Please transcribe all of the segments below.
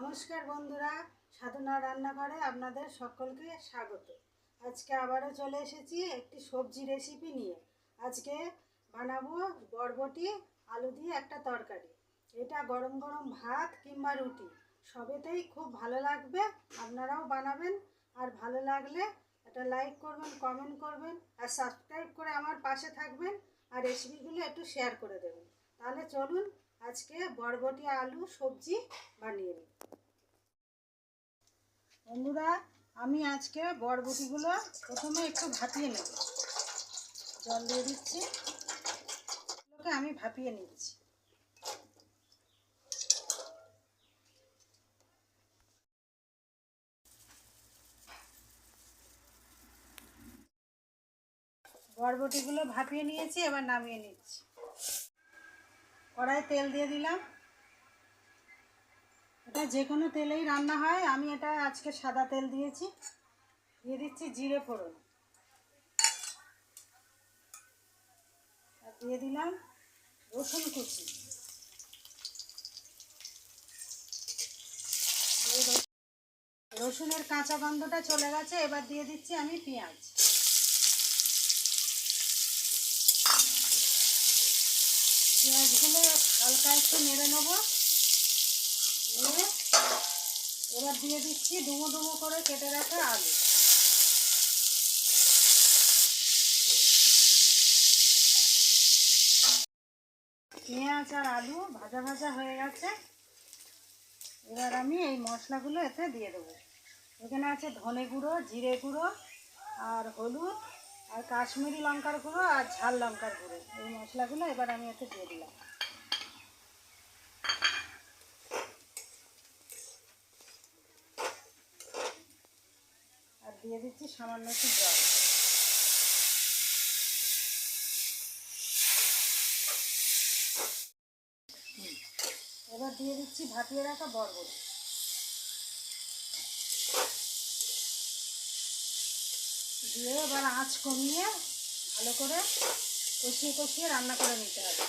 নমস্কার বন্ধুরা সাধনা রান্নাঘরে আপনাদের সকলকে স্বাগত। আজকে আবারও চলে এসেছি একটি সবজি রেসিপি নিয়ে। আজকে বানাবো বরবটি, আলু দিয়ে একটা তরকারি। এটা গরম গরম ভাত কিংবা রুটি, সবেতেই খুব ভালো লাগবে, আপনারাও বানাবেন। আর ভালো লাগলে একটা লাইক করবেন কমেন্ট করবেন, আর সাবস্ক্রাইব করে আমার পাশে থাকবেন, আর রেসিপিগুলো একটু শেয়ার করে দেবেন। তাহলে চলুন আজকে বরবটি, আলু, সবজি বানিয়ে নিই। বন্ধুরা, আমি আজকে বরবটিগুলো প্রথমে একটু ভাপিয়ে নেব। জল দিয়ে দিচ্ছি। এগুলোকে আমি ভাপিয়ে নিচ্ছি। বরবটিগুলো ভাপিয়ে নিয়েছি, এবার নামিয়ে নিচ্ছি। কড়াই তেল দিয়ে দিলাম। এটা যে কোনো তেলেই রান্না হয়। আমি এটা আজকে সাদা তেল দিয়েছি। দিয়ে দিচ্ছি জিরে ফোড়ন। দিয়ে দিলাম রসুন কুচি। রসুনের কাঁচা গন্ধটা চলে গেছে। এবার দিয়ে দিচ্ছি আমি পেঁয়াজ। পেঁয়াজগুলো হালকা একটু নেড়ে নেব। নিয়ে এবার দিয়ে দিচ্ছি ডুমো ডুমো করে কেটে রাখা আলু। পেঁয়াজ আর আলু ভাজা ভাজা হয়ে গেছে। এবার আমি এই মশলাগুলো এতে দিয়ে দেবো। এখানে আছে ধনে গুঁড়ো, জিরে গুঁড়ো, আর হলুদ, আর কাশ্মীরি লঙ্কার গুঁড়ো, আর ঝাল লঙ্কার গুঁড়ো। এই মশলাগুলো এবার আমি এতে দিয়ে দিলাম। দিয়ে দিচ্ছি সামান্য একটু জল। এবার দিয়ে দিচ্ছি ভাপিয়ে রাখা বরবটি। দিয়ে এবার আঁচ কমিয়ে ভালো করে কষিয়ে কষিয়ে রান্না করে নিতে হবে।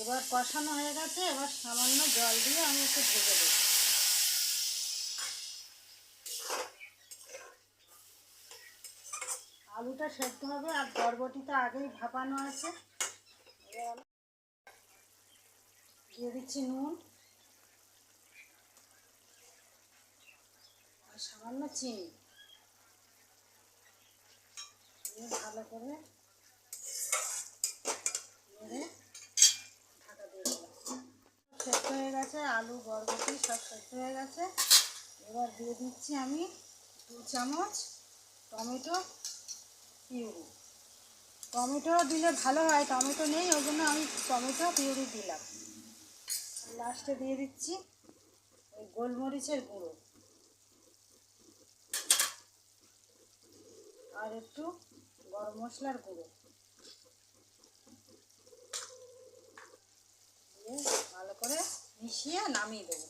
এবার কষানো হয়ে গেছে, এবার সামান্য জল দিয়ে আমি একটু ভেজে দেবো আলুটা সেদ্ধ হবে আর বরবটিটা আগেই ভাপানো আছে। দিয়ে দিচ্ছি নুন আর সামান্য চিনি। ভালো করে সেদ্ধ হয়ে গেছে, আলু, বরবটি সব সেদ্ধ হয়ে গেছে। এবার দিয়ে দিচ্ছি আমি দু চামচ টমেটো পিউরি টমেটো দিলে ভালো হয়, টমেটো নেই, ওই জন্য আমি টমেটো পিউরি দিলাম। লাস্টে দিয়ে দিচ্ছি ওই গোলমরিচের গুঁড়ো। আর একটু গরম মশলার গুঁড়ো। দিয়ে ভালো করে মিশিয়ে নামিয়ে দেবো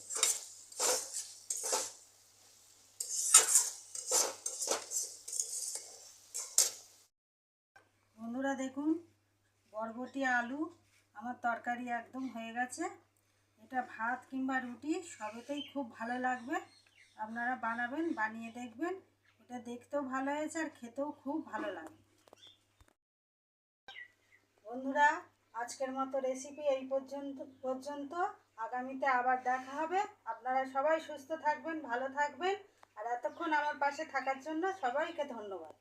বন্ধুরা দেখুন, বরবটি আলু, আমার তরকারি একদম হয়ে গেছে। এটা ভাত কিংবা রুটি, সবেতেই খুব ভালো লাগবে। আপনারা বানাবেন, বানিয়ে দেখবেন। এটা দেখতেও ভালো হয়েছে আর খেতেও খুব ভালো লাগবে বন্ধুরা, আজকের মতো রেসিপি এই পর্যন্ত পর্যন্ত। আগামীতে আবার দেখা হবে। আপনারা সবাই সুস্থ থাকবেন, ভালো থাকবেন। আর এতক্ষণ আমার পাশে থাকার জন্য সবাইকে ধন্যবাদ।